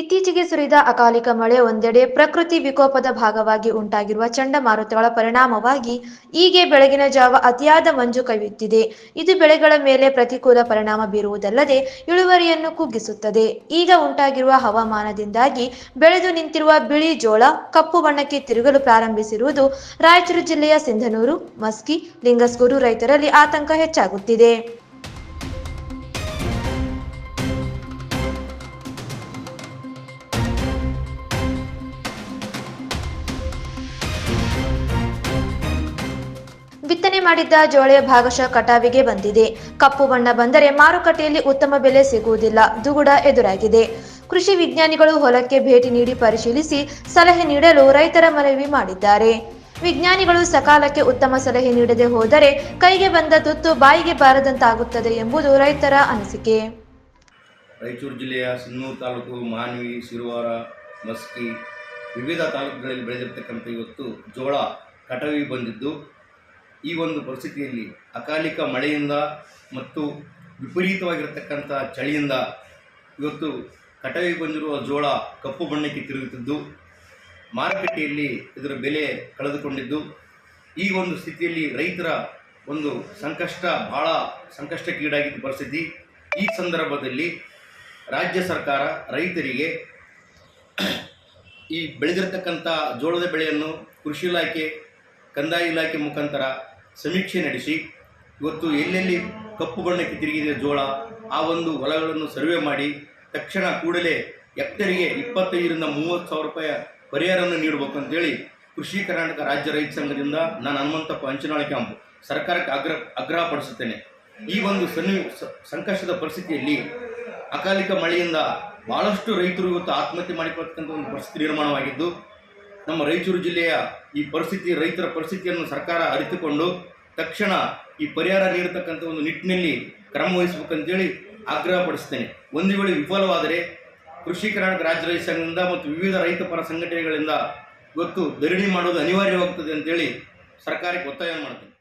ಇತ್ತೀಚೆಗೆ ಸುರಿದ ಅಕಾಲಿಕ ಮಳೆ ಒಂದೆಡೆ ಪ್ರಕೃತಿ ವಿಕೋಪದ ಭಾಗವಾಗಿ ಉಂಟಾಗಿರುವ ಚಂಡಮಾರುತಗಳ ಪರಿಣಾಮವಾಗಿ ಈಗ ಬೆಳಗಿನ ಜಾವ ಅತಿಯಾದ ಮಂಜು ಕವಿಯುತ್ತಿದೆ. ಇದು ಬೆಳೆಗಳ ಮೇಲೆ ಪ್ರತಿಕೂಲ ಪರಿಣಾಮ ಬೀರುವುದಲ್ಲದೆ ಇಳುವರಿಯನ್ನು ಕುಗ್ಗಿಸುತ್ತದೆ. ಈಗ ಉಂಟಾಗಿರುವ ಹವಾಮಾನದಿಂದಾಗಿ ಬೆಳೆದು ನಿಂತಿರುವ ಬಿಳಿ ಜೋಳ, ಕಪ್ಪು ಬಣ್ಣಕ್ಕೆ ತಿರುಗಲು ಪ್ರಾರಂಭಿಸಿರುವುದು ರಾಯಚೂರು ಜಿಲ್ಲೆಯ ಸಿಂಧನೂರು, ಮಸ್ಕಿ ಲಿಂಗಸ್ಗೂರು ರೈತರಲ್ಲಿ ಆತಂಕ ಹೆಚ್ಚಾಗುತ್ತಿದೆ. ಬಿತ್ತನೆ ಮಾಡಿದ್ದ ಜೋಳೆ ಭಾಗಶಃ ಕಟಾವಿಗೆ ಬಂದಿದೆ. ಕಪ್ಪು ಬಣ್ಣ ಬಂದರೆ ಮಾರುಕಟ್ಟೆಯಲ್ಲಿ ಉತ್ತಮ ಬೆಲೆ ಸಿಗುವುದಿಲ್ಲ. ದುಗುಡ ಎದುರಾಗಿದೆ. ಕೃಷಿ ವಿಜ್ಞಾನಿಗಳು ಹೊಲಕ್ಕೆ ಭೇಟಿ ನೀಡಿ ಪರಿಶೀಲಿಸಿ ಸಲಹೆ ನೀಡಲು ರೈತರ ಮನವಿ ಮಾಡಿದ್ದಾರೆ. ವಿಜ್ಞಾನಿಗಳು ಸಕಾಲಕ್ಕೆ ಉತ್ತಮ ಸಲಹೆ ನೀಡದೆ ಹೋದರೆ ಕೈಗೆ ಬಂದ ತುತ್ತು ಬಾಯಿಗೆ ಬಾರದಂತಾಗುತ್ತದೆ ಎಂಬುದು ರೈತರ ಅನಿಸಿಕೆ. ರಾಯಚೂರು ಜಿಲ್ಲೆಯ ಸಿನ್ನೂರು ತಾಲೂಕು ಮಾನ್ವಿ ಸಿರುವಾರ ಮಸ್ಕಿ ವಿವಿಧ ತಾಲೂಕುಗಳಲ್ಲಿ ಬೆಳೆದಿರ್ತಕ್ಕಂಥ ಇವತ್ತು ಜೋಳ ಕಟವಿ ಬಂದಿದ್ದು ಈ ಒಂದು ಪರಿಸ್ಥಿತಿಯಲ್ಲಿ ಅಕಾಲಿಕ ಮಳೆಯಿಂದ ಮತ್ತು ವಿಪರೀತವಾಗಿರತಕ್ಕಂಥ ಚಳಿಯಿಂದ ಇವತ್ತು ಕಟಾವಿ ಬಂದಿರುವ ಜೋಳ ಕಪ್ಪು ಬಣ್ಣಕ್ಕೆ ತಿರುಗುತ್ತಿದ್ದು, ಮಾರುಕಟ್ಟೆಯಲ್ಲಿ ಇದರ ಬೆಲೆ ಕಳೆದುಕೊಂಡಿದ್ದು, ಈ ಒಂದು ಸ್ಥಿತಿಯಲ್ಲಿ ರೈತರ ಒಂದು ಸಂಕಷ್ಟ, ಬಹಳ ಸಂಕಷ್ಟಕ್ಕೀಡಾಗಿದ್ದ ಪರಿಸ್ಥಿತಿ. ಈ ಸಂದರ್ಭದಲ್ಲಿ ರಾಜ್ಯ ಸರ್ಕಾರ ರೈತರಿಗೆ ಈ ಬೆಳೆದಿರತಕ್ಕಂಥ ಜೋಳದ ಬೆಳೆಯನ್ನು ಕೃಷಿ ಇಲಾಖೆ, ಕಂದಾಯ ಇಲಾಖೆ ಮುಖಾಂತರ ಸಮೀಕ್ಷೆ ನಡೆಸಿ, ಇವತ್ತು ಎಲ್ಲೆಲ್ಲಿ ಕಪ್ಪು ಬಣ್ಣಕ್ಕೆ ತಿರುಗಿದೆ ಜೋಳ, ಆ ಒಂದು ಹೊಲಗಳನ್ನು ಸರ್ವೆ ಮಾಡಿ, ತಕ್ಷಣ ಕೂಡಲೇ ಎಕ್ಟರಿಗೆ ಇಪ್ಪತ್ತೈದರಿಂದ ಮೂವತ್ತು ಸಾವಿರ ರೂಪಾಯಿ ಪರಿಹಾರವನ್ನು ನೀಡಬೇಕು ಅಂತೇಳಿ ಕೃಷಿ ಕರ್ನಾಟಕ ರಾಜ್ಯ ರೈತ ಸಂಘದಿಂದ ನಾನು ಹನುಮಂತಪ್ಪ ಹಂಚನಾಳ ಕ್ಯಾಂಪ್ ಸರ್ಕಾರಕ್ಕೆ ಆಗ್ರಹ ಆಗ್ರಹಪಡಿಸುತ್ತೇನೆ ಈ ಒಂದು ಸನ್ನಿ ಸಂಕಷ್ಟದ ಪರಿಸ್ಥಿತಿಯಲ್ಲಿ ಅಕಾಲಿಕ ಮಳೆಯಿಂದ ಭಾಳಷ್ಟು ರೈತರು ಇವತ್ತು ಆತ್ಮಹತ್ಯೆ ಮಾಡಿಕೊಳ್ತಕ್ಕಂಥ ಒಂದು ಪರಿಸ್ಥಿತಿ ನಿರ್ಮಾಣವಾಗಿದ್ದು ನಮ್ಮ ರಾಯಚೂರು ಜಿಲ್ಲೆಯ ಈ ಪರಿಸ್ಥಿತಿ, ರೈತರ ಪರಿಸ್ಥಿತಿಯನ್ನು ಸರ್ಕಾರ ಅರಿತುಕೊಂಡು ತಕ್ಷಣ ಈ ಪರಿಹಾರ ನೀಡತಕ್ಕಂಥ ಒಂದು ನಿಟ್ಟಿನಲ್ಲಿ ಕ್ರಮ ವಹಿಸಬೇಕಂತೇಳಿ ಆಗ್ರಹಪಡಿಸ್ತೇನೆ ಒಂದು ವೇಳೆ ವಿಫಲವಾದರೆ ಕೃಷಿ ಕರ್ನಾಟಕ ರಾಜ್ಯ ರೈತ ಸಂಘದಿಂದ ಮತ್ತು ವಿವಿಧ ರೈತ ಪರ ಸಂಘಟನೆಗಳಿಂದ ಇವತ್ತು ಧರಣಿ ಮಾಡೋದು ಅನಿವಾರ್ಯವಾಗುತ್ತದೆ ಅಂತೇಳಿ ಸರ್ಕಾರಕ್ಕೆ ಒತ್ತಾಯ ಮಾಡ್ತೇನೆ.